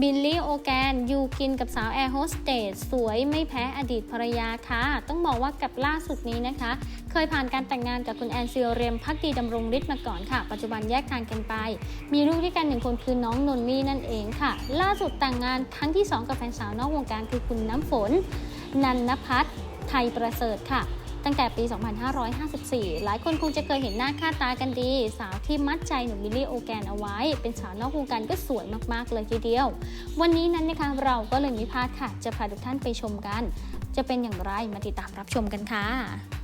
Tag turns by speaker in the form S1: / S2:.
S1: บิลลี่โอแกนอยู่กินกับสาวแอร์โฮสเตสสวยไม่แพ้อดีตภรรยาค่ะ ต้องบอกว่ากับล่าสุดนี้นะคะ เคยผ่านการแต่งงานกับคุณแอนซิโอเรียมพักดีดำรงฤทธิ์มาก่อนค่ะ ปัจจุบันแยกทางกันไป มีลูกด้วยกันหนึ่งคนคือน้องนนนี่นั่นเองค่ะ ล่าสุดแต่งงานครั้งที่ 2 กับแฟนสาวนอกวงการคือคุณน้ำฝน นันนพัฒน์ไทยประเสริฐค่ะ ตั้งแต่ปี 2554 หลายคนคงจะเคยเห็นหน้าค่าตากันดี สาวที่มัดใจหนุ่มบิลลี่โอแกนเอาไว้ เป็นสาวนอกวงการก็สวยมากๆเลยทีเดียว วันนี้นั้นนะคะเราก็เลยมีพาดค่ะ จะพาทุกท่านไปชมกัน จะเป็นอย่างไรมาติดตามรับชมกันค่ะ